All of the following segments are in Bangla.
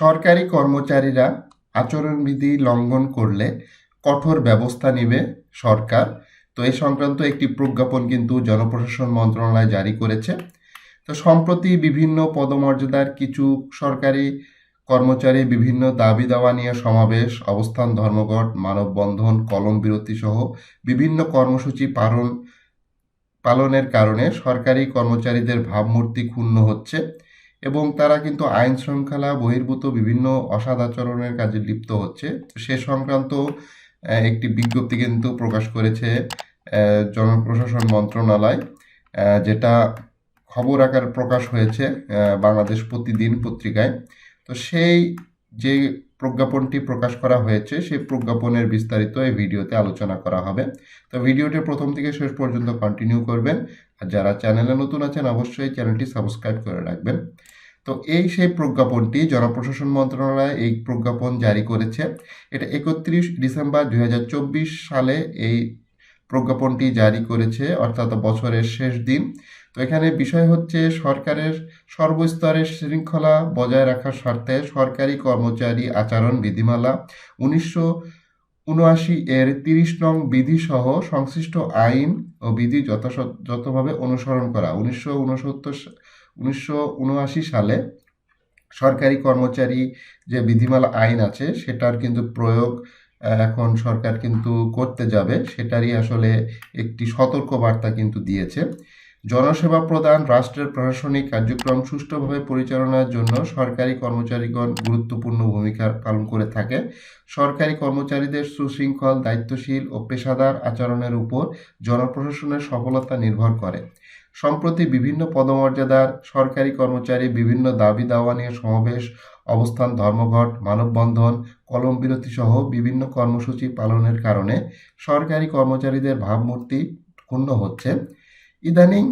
সরকারি কর্মচারীরা আচরণবিধি লঙ্ঘন করলে কঠোর ব্যবস্থা নেবে সরকার। তো এই সংক্রান্ত একটি প্রজ্ঞাপন কিন্তু জনপ্রশাসন মন্ত্রণালয় জারি করেছে। তো সম্প্রতি বিভিন্ন পদমর্যাদার কিছু সরকারি কর্মচারী বিভিন্ন দাবি দাওয়া নিয়ে সমাবেশ, অবস্থান, ধর্মঘট, মানববন্ধন, কলম বিরতি সহ বিভিন্ন কর্মসূচি পালন পালনের কারণে সরকারি কর্মচারীদের ভাবমূর্তি ক্ষুণ্ণ হচ্ছে। এবং তারা কিন্তু আইন শৃঙ্খলা, বহির্ভূত বিভিন্ন অসদাচরণের কাজে লিপ্ত হচ্ছে। সে সংক্রান্ত একটি বিজ্ঞপ্তি কিন্তু প্রকাশ করেছে জনপ্রশাসন মন্ত্রণালয় যেটা খবর আকার প্রকাশ হয়েছে বাংলাদেশ প্রতিদিন পত্রিকায়। তো সেই যে প্রজ্ঞাপনটি প্রকাশ করা হয়েছে সেই প্রজ্ঞাপনের বিস্তারিত এই ভিডিওতে আলোচনা করা হবে। তো ভিডিওটি প্রথম থেকে শেষ পর্যন্ত কন্টিনিউ করবেন। আর যারা চ্যানেলে নতুন আছেন, অবশ্যই চ্যানেলটি সাবস্ক্রাইব করে রাখবেন। তো এই সেই প্রজ্ঞাপনটি জনপ্রশাসন মন্ত্রণালয় এই প্রজ্ঞাপন জারি করেছে। এটা একত্রিশ ডিসেম্বর দু হাজার চব্বিশ সালে এই প্রজ্ঞাপনটি জারি করেছে, অর্থাৎ বছরের শেষ দিন। তো এখানে বিষয় হচ্ছে সরকারের সর্বস্তরের শৃঙ্খলা বজায় রাখার স্বার্থে সরকারি কর্মচারী আচরণ বিধিমালা উনিশশো উনআশি এর তিরিশ নং বিধিসহ সংশ্লিষ্ট আইন ও বিধি যথাযথ যথাভাবে অনুসরণ করা। উনিশশো উনসত্তর উনিশশো উনআশি সালে সরকারি কর্মচারী যে বিধিমালা আইন আছে, সেটার কিন্তু প্রয়োগ এখন সরকার কিন্তু করতে যাবে। সেটারই আসলে একটি সতর্ক বার্তা কিন্তু দিয়েছে। জনসেবা প্রদান, রাষ্ট্রের প্রশাসনিক কার্যক্রম সুষ্ঠুভাবে পরিচালনার জন্য সরকারি কর্মচারীগণ গুরুত্বপূর্ণ ভূমিকা পালন করে থাকে। সরকারি কর্মচারীদের সুশৃঙ্খল, দায়িত্বশীল ও পেশাদার আচরণের উপর জনপ্রশাসনের সফলতা নির্ভর করে। সম্প্রতি বিভিন্ন পদমর্যাদার সরকারি কর্মচারী বিভিন্ন দাবি দাওয়া নিয়ে সমাবেশ, অবস্থান ধর্মঘট, মানববন্ধন, কলম বিরতি সহ বিভিন্ন কর্মসূচি পালনের কারণে সরকারি কর্মচারীদের ভাবমূর্তি ক্ষুণ্ণ হচ্ছে। ইদানিং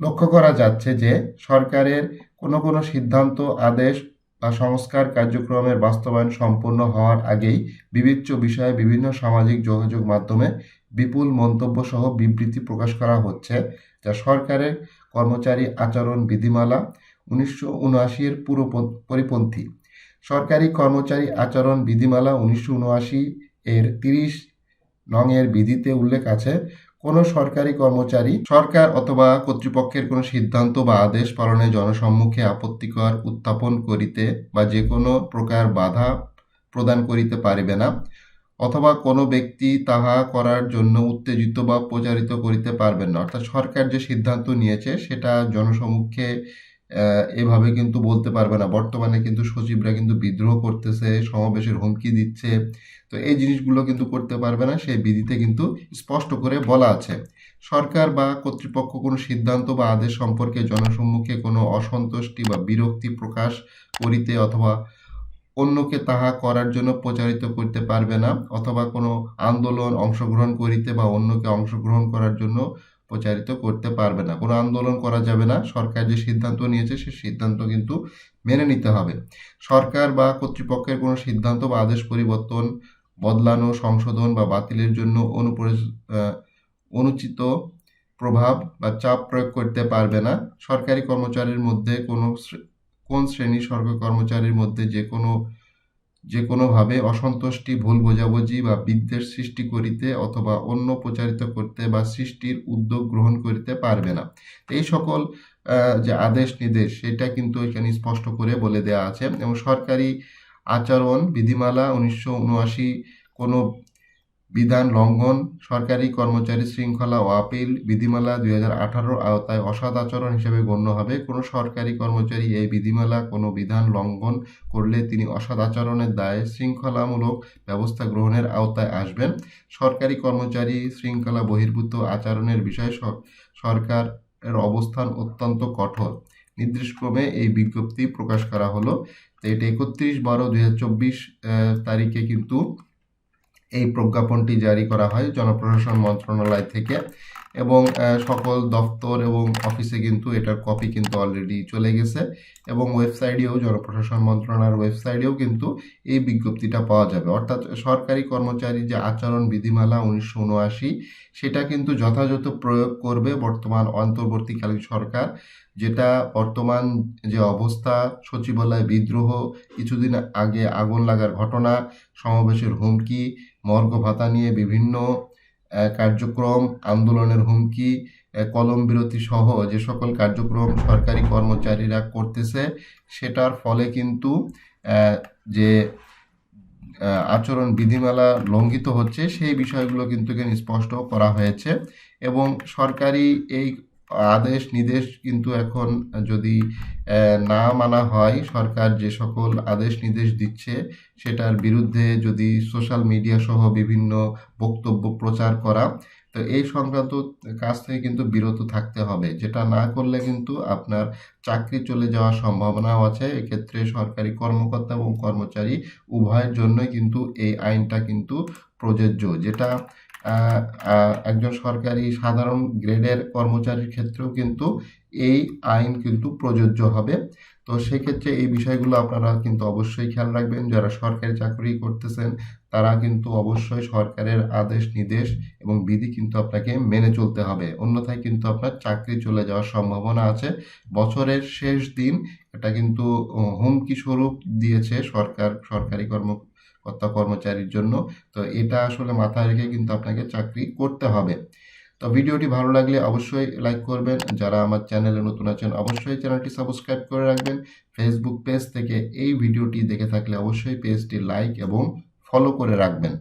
লক্ষ্য করা যাচ্ছে যে সরকারের কোনো কোনো সিদ্ধান্ত, আদেশ বা সংস্কার কার্যক্রমের বাস্তবায়ন সম্পূর্ণ হওয়ার আগেই বিবেচ্য বিষয়ে বিভিন্ন সামাজিক যোগাযোগ মাধ্যমে বিপুল মন্তব্য সহ বিবৃতি প্রকাশ করা হচ্ছে, যা সরকারের কর্মচারী আচরণ বিধিমালা উনিশশো উনআশি এর পুরো পরিপন্থী। সরকারি কর্মচারী আচরণ বিধিমালা উনিশশো উনআশি এর তিরিশ নং এর বিধিতে উল্লেখ আছে কোনো সরকারি কর্মচারী সরকার অথবা কর্তৃপক্ষের কোনো সিদ্ধান্ত বা আদেশ পালনে জনসম্মুখে আপত্তিকর উত্থাপন করিতে বা যে কোনো প্রকার বাধা প্রদান করিতে পারিবে না অথবা কোনো ব্যক্তি তাহা করার জন্য উত্তেজিত বা প্রচারিত করিতে পারবেন না। অর্থাৎ সরকার যে সিদ্ধান্ত নিয়েছে সেটা জনসমক্ষে আহ, এভাবে কিন্তু বলতে পারবে না। বর্তমানে কিন্তু সচিবরা কিন্তু বিদ্রোহ করতেছে, সমাবেশের হুমকি দিচ্ছে। তো এই জিনিসগুলো কিন্তু করতে পারবে না, সেই বিধিতে কিন্তু স্পষ্ট করে বলা আছে। সরকার বা কর্তৃপক্ষ কোনো সিদ্ধান্ত বা আদেশ সম্পর্কে জনসম্মুখে কোনো অসন্তুষ্টি বা বিরক্তি প্রকাশ করিতে অথবা অন্যকে তাহা করার জন্য প্রচারিত করতে পারবে না, অথবা কোনো আন্দোলন অংশগ্রহণ করিতে বা অন্যকে অংশগ্রহণ করার জন্য প্রচারিত করতে পারবে না। কোনো আন্দোলন করা যাবে না। সরকার যে সিদ্ধান্ত নিয়েছে, সে সিদ্ধান্ত কিন্তু মেনে নিতে হবে। সরকার বা কর্তৃপক্ষের কোনো সিদ্ধান্ত বা আদেশ পরিবর্তন, বদলানো, সংশোধন বা বাতিলের জন্য অনুপরি অনুচিত প্রভাব বা চাপ প্রয়োগ করতে পারবে না। সরকারি কর্মচারীর মধ্যে কোনো কোন শ্রেণির সরকারি কর্মচারীর মধ্যে যে কোনো যে কোনোভাবে অসন্তুষ্টি, ভুল বোঝাবুঝি বা বিদ্বেষ সৃষ্টি করিতে অথবা অন্য প্রচারিত করতে বা সৃষ্টির উদ্যোগ গ্রহণ করিতে পারবে না। এই সকল যে আদেশ নির্দেশ, সেটা কিন্তু এখানে স্পষ্ট করে বলে দেওয়া আছে। এবং সরকারি আচরণ, বিধিমালা উনিশশো উনআশি কোনো বিধান লঙ্ঘন, সরকারি কর্মচারী শৃঙ্খলা ও আপিল বিধিমালা দুই হাজার আওতায় অসৎ আচরণ হিসেবে গণ্য হবে। কোনো সরকারি কর্মচারী এই বিধিমালা, কোনো বিধান লঙ্ঘন করলে তিনি অসৎ আচরণের দায়ে শৃঙ্খলামূলক ব্যবস্থা গ্রহণের আওতায় আসবেন। সরকারি কর্মচারী শৃঙ্খলা বহির্ভূত আচরণের বিষয়ে সরকারের অবস্থান অত্যন্ত কঠোর। নির্দেশক্রমে এই বিজ্ঞপ্তি প্রকাশ করা হলো। তো এটা একত্রিশ বারো দুই তারিখে কিন্তু এই প্রজ্ঞাপনটি জারি করা হয় জনপ্রশাসন মন্ত্রণালয় থেকে এবং সকল দপ্তর এবং অফিসে কিন্তু এটার কপি কিন্তু অলরেডি চলে গেছে এবং ওয়েবসাইটেও, জনপ্রশাসন মন্ত্রণালয়ের ওয়েবসাইটেও কিন্তু এই বিজ্ঞপ্তিটা পাওয়া যাবে। অর্থাৎ সরকারি কর্মচারী যে আচরণ বিধিমালা উনিশশো উনআশি, সেটা কিন্তু যথাযথ প্রয়োগ করবে বর্তমান অন্তর্বর্তীকালীন সরকার। যেটা বর্তমান যে অবস্থা, সচিবালয় বিদ্রোহ, কিছুদিন আগে আগুন লাগার ঘটনা, সমাবেশের হুমকি মর্গ ভাতা নিয়ে বিভিন্ন কার্যক্রম, আন্দোলনের হুমকি কলম বিরতি সহ যে সকল কার্যক্রম সরকারি কর্মচারীরা করতেছে, সেটার ফলে কিন্তু যে আচরণ বিধিমালা লঙ্ঘিত হচ্ছে, সেই বিষয়গুলো কিন্তু স্পষ্ট করা হয়েছে এবং সরকারি এই আদেশ, নির্দেশ কিন্তু এখন যদি না মানা হয়, সরকার যে সকল আদেশ, নির্দেশ দিচ্ছে, সেটার বিরুদ্ধে যদি সোশ্যাল মিডিয়া সহ বিভিন্ন বক্তব্য প্রচার করা, তো এই সংক্রান্ত কাজ থেকে কিন্তু বিরত থাকতে হবে। যেটা না করলে কিন্তু আপনার চাকরি চলে যাওয়ার সম্ভাবনাও আছে। এক্ষেত্রে সরকারি কর্মকর্তা এবং কর্মচারী উভয়ের জন্যই কিন্তু এই আইনটা কিন্তু প্রযোজ্য। যেটা একজন সরকারি সাধারণ গ্রেডের কর্মচারীর ক্ষেত্রেও কিন্তু এই আইন কিন্তু প্রযোজ্য হবে। তো সেক্ষেত্রে এই বিষয়গুলো আপনারা কিন্তু অবশ্যই খেয়াল রাখবেন। যারা সরকারি চাকরি করতেছেন, তারা কিন্তু অবশ্যই সরকারের আদেশ, নির্দেশ এবং বিধি কিন্তু আপনাকে মেনে চলতে হবে। অন্যথায় কিন্তু আপনার চাকরি চলে যাওয়ার সম্ভাবনা আছে। বছরের শেষ দিন এটা কিন্তু, হুমকি স্বরূপ দিয়েছে সরকার, সরকারি কর্মকর্তা কর্মচারীর জন্য। তো এটা আসলে মাথায় রেখে কিন্তু আপনাকে চাকরি করতে হবে। তো ভিডিওটি ভালো লাগলে অবশ্যই লাইক করবেন। যারা আমার চ্যানেলে নতুন আছেন, অবশ্যই চ্যানেলটি সাবস্ক্রাইব করে রাখবেন। ফেসবুক পেজ থেকে এই ভিডিওটি দেখে থাকলে অবশ্যই পেজটি লাইক এবং ফলো করে রাখবেন।